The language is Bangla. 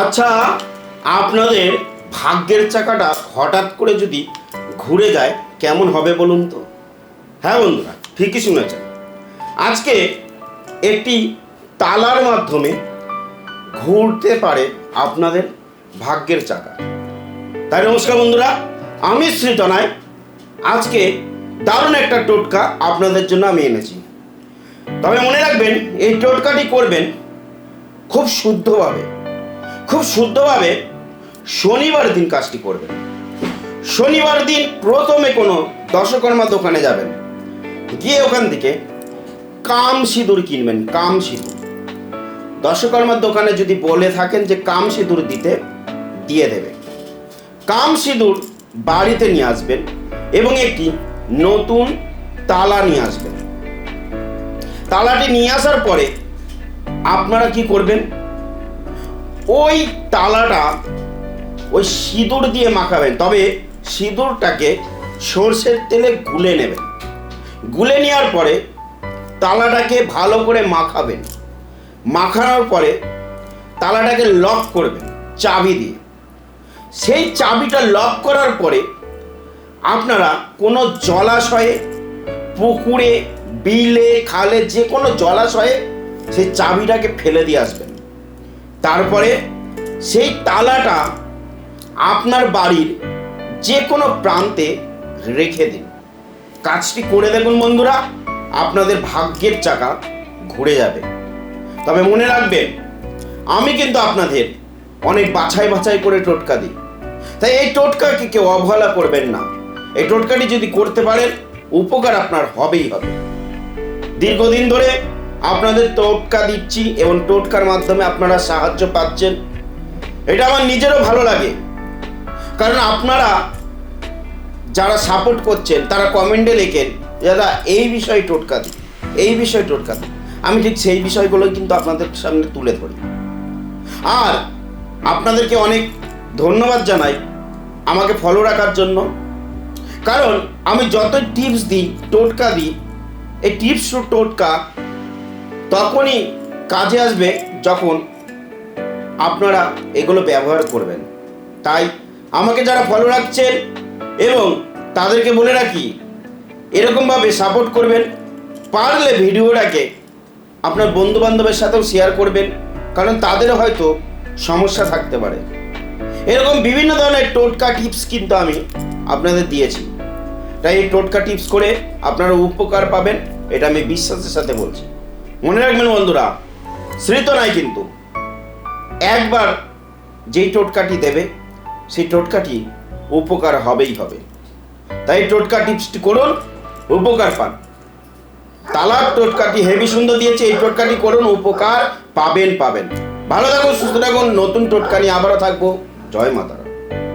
আচ্ছা আপনাদের ভাগ্যের চাকাটা হঠাৎ করে যদি ঘুরে যায়, কেমন হবে বলুন তো? হ্যাঁ বন্ধুরা, ঠিকই শুনেছেন। আজকে একটি তালার মাধ্যমে ঘুরতে পারে আপনাদের ভাগ্যের চাকা। তাই নমস্কার বন্ধুরা, আমি শ্রীতনায় আজকে দারুণ একটা টোটকা আপনাদের জন্য আমি এনেছি। তবে মনে রাখবেন, এই টোটকাটি করবেন খুব শুদ্ধভাবে। খুব শুদ্ধভাবে শনিবার দিন কাজটি করবেন। শনিবার দিন প্রথমে কোনো দশকর্মা দোকানে যাবেন। গিয়ে ওখান থেকে কাম সিঁদুর কিনবেন, কাম সিঁদুর। দশকর্মার দোকানে যদি বলে থাকেন যে কাম সিঁদুর দিতে, দিয়ে দেবে। কাম সিঁদুর বাড়িতে নিয়ে আসবেন এবং একটি নতুন তালা নিয়ে আসবেন। তালাটি নিয়ে আসার পরে আপনারা কি করবেন? ওই তালাটা ওই সিঁদুর দিয়ে মাখাবেন, তবে সিঁদুরটাকে সর্ষের তেলে গুলে নেবেন। গুলে নেওয়ার পরে তালাটাকে ভালো করে মাখাবেন। মাখানোর পরে তালাটাকে লক করবেন, চাবি দিয়ে। সেই চাবিটা লক করার পরে আপনারা কোনো জলাশয়ে, পুকুরে, বিলে, খালে যে কোনো জলাশয়ে সেই চাবিটাকে ফেলে দিয়ে আসবেন। তারপরে সেই তালাটা আপনার বাড়ির যে কোনো প্রান্তে রেখে দিন। কাজটি করে দেখুন বন্ধুরা, আপনাদের ভাগ্যের চাকা ঘুরে যাবে। তবে মনে রাখবেন, আমি কিন্তু আপনাদের অনেক বাছাই বাছাই করে টোটকা দিই। তাই এই টোটকাকে কেউ অবহেলা করবেন না। এই টোটকাটি যদি করতে পারেন, উপকার আপনার হবেই হবে। দীর্ঘদিন ধরে আপনাদের টোটকা দিচ্ছি এবং টোটকার মাধ্যমে আপনারা সাহায্য পাচ্ছেন। এটা আমার নিজেরও ভালো লাগে। কারণ আপনারা যারা সাপোর্ট করছেন, তারা কমেন্টে লেখেন, দাদা, এই বিষয়ে টোটকা দিই এই বিষয়ে টোটকা দিই আমি ঠিক সেই বিষয়গুলোই কিন্তু আপনাদের সামনে তুলে ধরি। আর আপনাদেরকে অনেক ধন্যবাদ জানাই আমাকে ফলো রাখার জন্য। কারণ আমি যত টিপস দিই, টোটকা দিই, এই টিপস টোটকা তখনই কাজে আসবে যখন আপনারা এগুলো ব্যবহার করবেন। তাই আমাকে যারা ফলো রাখছেন এবং তাদেরকে বলে রাখি, এরকমভাবে সাপোর্ট করবেন, পারলে ভিডিওটাকে আপনার বন্ধু বান্ধবের সাথেও শেয়ার করবেন, কারণ তাদের হয়তো সমস্যা থাকতে পারে। এরকম বিভিন্ন ধরনের টোটকা টিপস কিন্তু আমি আপনাদের দিয়েছি। তাই এই টোটকা টিপস করে আপনারা উপকার পাবেন, এটা আমি বিশ্বাসের সাথে বলছি। মনে রাখবেন বন্ধুরা, স্মৃত নাই কিন্তু। একবার যেই টোটকাটি দেবে, সেই টোটকাটি উপকার হবেই হবে। তাই টোটকা টিপসটি করুন, উপকার পান। তালাক টোটকাটি হেভি সুন্দর দিয়েছে, এই টোটকাটি করুন, উপকার পাবেন পাবেন। ভালো থাকুন, সুস্থ থাকুন, নতুন টোটকা নিয়ে আবারও থাকব। জয় মাতারা।